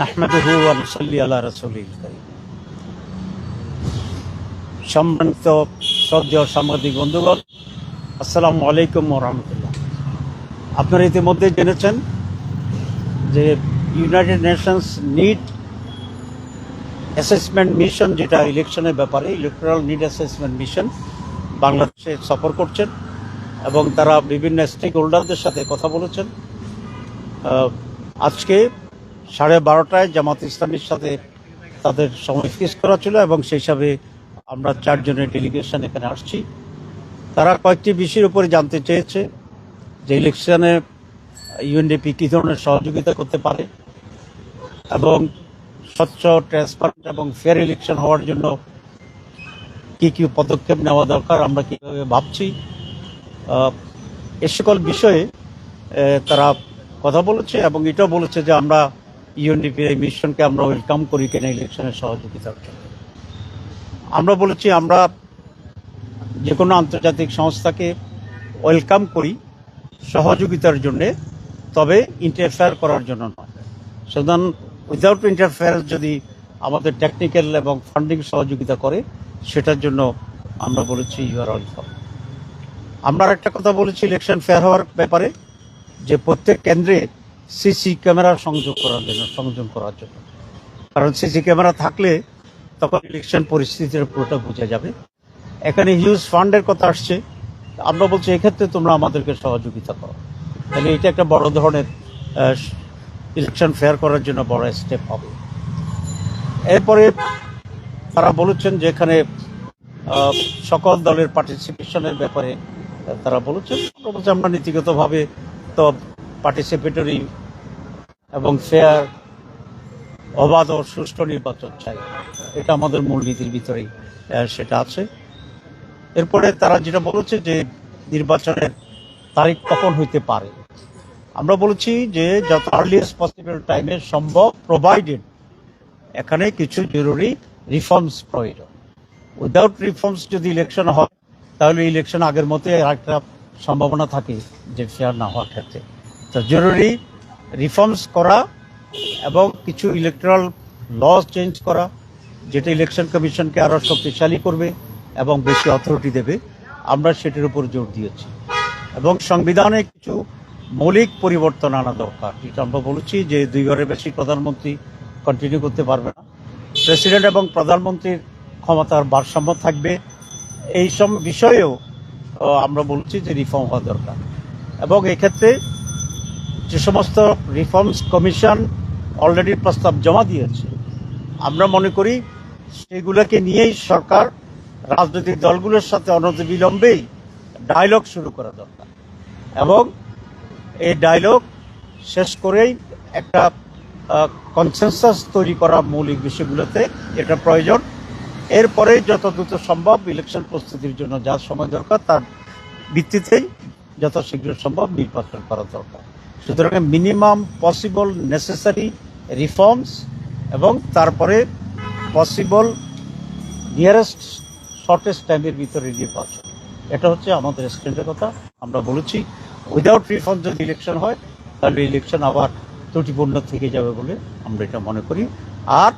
নাহমাদুহু ওয়া নুসাল্লি আলা সম্মানিত শ্রদ্ধেয় সাংবাদিক বন্ধুগণ, আসসালামু আলাইকুম ওয়া আপনারা ইতিমধ্যে জেনেছেন যে United Nations need assessment mission যেটা ইলেকশনের ব্যাপারে ইলেকট্রাল নিড অ্যাসেসমেন্ট মিশন বাংলাদেশে সফর করছেন এবং তারা বিভিন্ন স্টেক হোল্ডারদের সাথে কথা বলেছেন। আজকে সাড়ে বারোটায় জামাত ইসলামীর সাথে তাদের সময় ফিক্স করা ছিল এবং সেই হিসাবে আমরা চারজনের ডেলিগেশন এখানে আসছি। তারা কয়েকটি বিষয়ের উপরে জানতে চেয়েছে যে ইলেকশনে ইউএনডিপি কী ধরনের সহযোগিতা করতে পারে এবং স্বচ্ছ ট্রান্সপারেন্ট এবং ফেয়ার ইলেকশন হওয়ার জন্য কি কি পদক্ষেপ নেওয়া দরকার আমরা কীভাবে ভাবছি। এ সকল বিষয়ে তারা কথা বলেছে এবং এটাও বলেছে যে আমরা ইউএনডিপির এই মিশনকে আমরা ওয়েলকাম করি কেন ইলেকশনের সহযোগিতার জন্য আমরা বলেছি, আমরা যে কোনো আন্তর্জাতিক সংস্থাকে ওয়েলকাম করি সহযোগিতার জন্যে, তবে ইন্টারফেয়ার করার জন্য নয়। সুতরাং উইদাউট ইন্টারফেয়ার যদি আমাদের টেকনিক্যাল এবং ফান্ডিং সহযোগিতা করে, সেটার জন্য আমরা বলেছি ইউ আর ওয়েলকাম আমরা একটা কথা বলেছি ইলেকশন ফেয়ার হওয়ার ব্যাপারে, যে প্রত্যেক কেন্দ্রে সিসি ক্যামেরা সংযোগ করার জন্য সংযোগ করার জন্য। কারণ সিসি ক্যামেরা থাকলে তখন ইলেকশন পরিস্থিতির পুরোটা বোঝা যাবে। এখানে হিউজ ফান্ডের কথা আসছে। আমরা বলছি, এক্ষেত্রে তোমরা আমাদেরকে সহযোগিতা করো। তাহলে এটা একটা বড় ধরনের ইলেকশন ফেয়ার করার জন্য বড় স্টেপ হবে। এরপরে তারা বলেছেন যে এখানে সকল দলের পার্টিসিপেশনের ব্যাপারে তারা বলেছেন। আমরা আমরা নীতিগতভাবে তো পার্টিসিপেটরি এবং ফেয়ার অবাধ ও সুষ্ঠু নির্বাচন চাই। এটা আমাদের মূলনীতির ভিতরেই সেটা আছে। এরপরে তারা যেটা বলেছে যে নির্বাচনের তারিখ কখন হইতে পারে। আমরা বলেছি যে যত আর্লিয়েস্ট পসিবল টাইমে সম্ভব প্রোভাইডেড এখানে কিছু জরুরি রিফর্মস প্রয়োজন। উইদাউট রিফর্মস যদি ইলেকশন হয়, তাহলে ইলেকশন আগের মতো একটা সম্ভাবনা থাকে যে ফেয়ার না হওয়ার ক্ষেত্রে। তো জরুরি। রিফর্মস করা এবং কিছু ইলেকট্রাল ল চেঞ্জ করা, যেটা ইলেকশন কমিশনকে আরও শক্তিশালী করবে এবং বেশি অথরিটি দেবে, আমরা সেটির উপর জোর দিয়েছি। এবং সংবিধানে কিছু মৌলিক পরিবর্তন আনা দরকার, যেটা আমরা বলেছি যে দুই দুইবারের বেশি প্রধানমন্ত্রী কন্টিনিউ করতে পারবে না। প্রেসিডেন্ট এবং প্রধানমন্ত্রীর ক্ষমতার ভারসাম্য থাকবে। এই সব বিষয়েও আমরা বলছি যে রিফর্ম হওয়া দরকার। এবং এক্ষেত্রে যে সমস্ত রিফর্মস কমিশন অলরেডি প্রস্তাব জমা দিয়েছে, আমরা মনে করি সেগুলোকে নিয়েই সরকার রাজনৈতিক দলগুলোর সাথে অনতিবিলম্বেই ডায়লগ শুরু করা দরকার। এবং এই ডায়লগ শেষ করেই একটা কনসেনসাস তৈরি করা মৌলিক বিষয়গুলোতে এটা প্রয়োজন। এরপরে যত দ্রুত সম্ভব ইলেকশন প্রস্তুতির জন্য যা সময় দরকার তার ভিত্তিতেই যত শীঘ্র সম্ভব নির্বাচন করা দরকার। সুতরাং মিনিমাম পসিবল নেসেসারি রিফর্মস এবং তারপরে পসিবল নিয়ারেস্ট শর্টেস্ট টাইমের ভিতরে নির্বাচন। এটা হচ্ছে আমাদের স্ট্যান্ডের কথা। আমরা বলেছি উইদাউট রিফর্ম যদি ইলেকশন হয়, তাহলে ইলেকশন আবার ত্রুটিপূর্ণ থেকে যাবে বলে আমরা এটা মনে করি। আর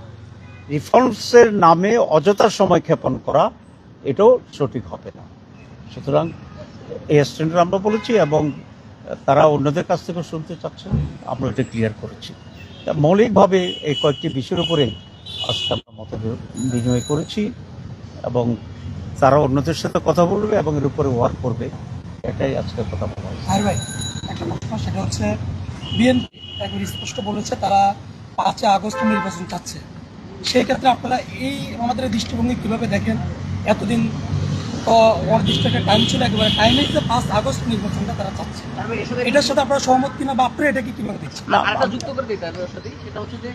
রিফর্মসের নামে অযথা সময় ক্ষেপণ করা, এটাও সঠিক হবে না। সুতরাং এই স্ট্যান্ডার্ড আমরা বলেছি এবং তারা অন্যদের কাছ থেকে শুনতে চাচ্ছে আমরা এটা ক্লিয়ার করেছি। মৌলিকভাবে এই কয়েকটি বিষয়ের উপরে আজকে আমরা মত বিনিময় করেছি এবং তারা অন্যদের সাথে কথা বলবে এবং এর উপরে ওয়ার্ক করবে। এটাই আজকে কথা বলা। আর ভাই, একটা প্রশ্ন সেটা হচ্ছে বিএনপি একবার স্পষ্ট বলেছে, তারা পাঁচই আগস্ট নির্বাচন চাচ্ছে। সেই ক্ষেত্রে আপনারা এই আমাদের দৃষ্টিভঙ্গি কীভাবে দেখেন? এতদিন তো অনির্দিষ্ট একটা টাইম ছিল একেবারে। টাইমে যে পাঁচ আগস্ট নির্বাচনটা তারা চাচ্ছে। এটার সাথে আপনারা সহমত কিনা বা আপনারা এটাকে কীভাবে দেখছেন? না, আরেকটা যুক্ত করে দিতে হবে সাথে সেটা হচ্ছে যে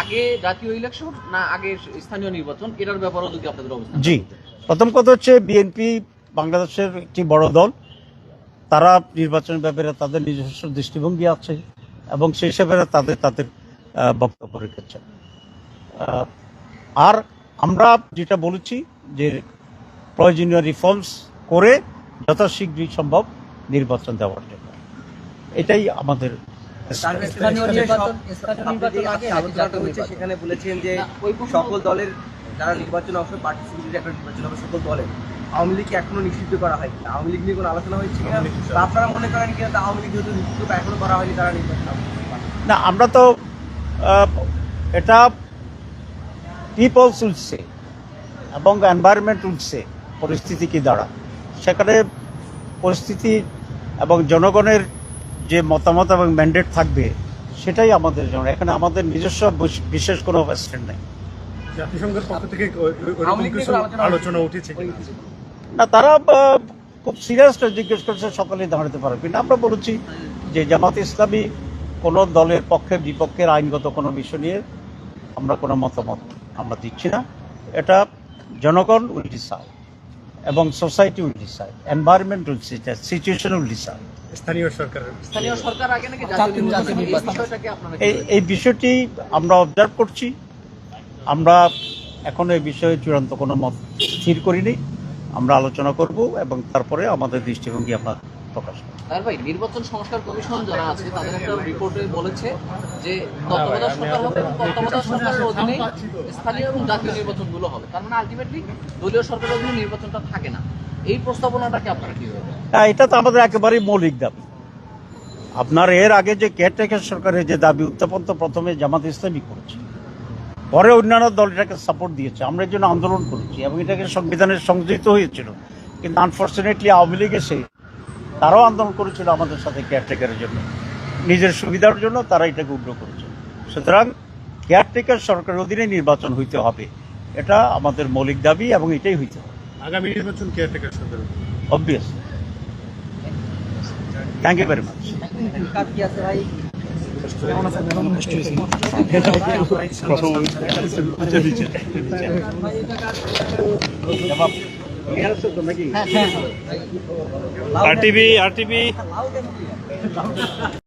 আগে জাতীয় ইলেকশন না আগে স্থানীয় নির্বাচন এটার ব্যাপারেও যদি আপনাদের অবস্থান জি। প্রথম কথা হচ্ছে বিএনপি বাংলাদেশের একটি বড় দল। তারা নির্বাচনের ব্যাপারে তাদের নিজস্ব দৃষ্টিভঙ্গি আছে এবং সেই হিসাবে তাদের তাদের বক্তব্য রেখেছে। আর আমরা যেটা বলেছি যে প্রয়োজনীয় রিফর্মস করে যত শীঘ্রই সম্ভব নির্বাচন দেওয়ার জন্য। এটাই আমাদের? সেখানে বলেছেন যে সকল দলের যারা নির্বাচনে অংশ পার্টিসিপেটের একটা নির্বাচন হবে সকল দলের আওয়ামী লীগকে এখনও নিষিদ্ধ করা আওয়ামী লীগ নিয়ে কোনো আলোচনা হয়েছে কিনা? আপনারা মনে করেন কিনা? তা আওয়ামী লীগ যেহেতু নিষিদ্ধ এখনও করা হয়নি তারা নির্বাচন না আমরা তো এটা পিপলস উঠছে এবং এনভায়রনমেন্ট উঠছে পরিস্থিতি কি দাঁড়া? সেখানে পরিস্থিতি এবং জনগণের যে মতামত এবং ম্যান্ডেট থাকবে সেটাই আমাদের জন্য। এখানে আমাদের নিজস্ব বিশেষ কোনো স্ট্যান্ড নেই। জাতিসংঘের পক্ষ থেকে আলোচনা উঠেছে না তারা খুব সিরিয়াসলি জিজ্ঞেস করছে সকালে দাঁড়াতে পারবে না আমরা বলছি যে জামাত ইসলামী কোনো দলের পক্ষে বিপক্ষের আইনগত কোনো বিষয় নিয়ে আমরা কোনো মতামত আমরা দিচ্ছি না। এটা জনগণ উইল ডিসাইড এবং society will decide environment will decide situation will decide স্থানীয় সরকার। স্থানীয় সরকার আগে নাকি জাতীয় জাতীয় এই বিষয়টাকে আপনারা এই এই বিষয়টি আমরা অবজার্ভ করছি। আমরা এখনও এই বিষয়ে চূড়ান্ত কোনো মত স্থির করিনি। আমরা আলোচনা করব এবং তারপরে আমাদের দৃষ্টিভঙ্গি আমরা প্রকাশ করব। তার ভাই নির্বাচন সংস্কার কমিশন যারা আছে তাদের একটা রিপোর্টে বলেছে যে তত্ত্বাবধায়ক সরকার হবে এবং তত্ত্বাবধায়ক সরকারের অধীনে স্থানীয় এবং জাতীয় নির্বাচনগুলো হবে। তার মানে আলটিমেটলি দলীয় সরকারের অধীনে নির্বাচনটা থাকে না। এই প্রস্তাবনাটাকে আপনারা কীভাবে হ্যাঁ এটা তো আমাদের একেবারেই মৌলিক দাবি। আপনার এর আগে যে কেয়ারটেকার সরকারের যে দাবি উত্থাপন তো প্রথমে জামাত ইসলামী করেছে। পরে অন্যান্য দল এটাকে সাপোর্ট দিয়েছে। আমরা এর জন্য আন্দোলন করেছি এবং এটাকে সংবিধানের সংযোজিত হয়েছিল। কিন্তু আনফর্চুনেটলি আওয়ামী লীগ এসে তারাও আন্দোলন করেছিল আমাদের সাথে কেয়ারটেকারের জন্য। নিজের সুবিধার জন্য তারা এটাকে উগ্র করেছে। সুতরাং কেয়ারটেকার সরকারের অধীনে নির্বাচন হইতে হবে। এটা আমাদের মৌলিক দাবি এবং এটাই হইতে হবে। আগামী নির্বাচন কেয়ারটেকার সরকারের obviously thank you very much কি আছে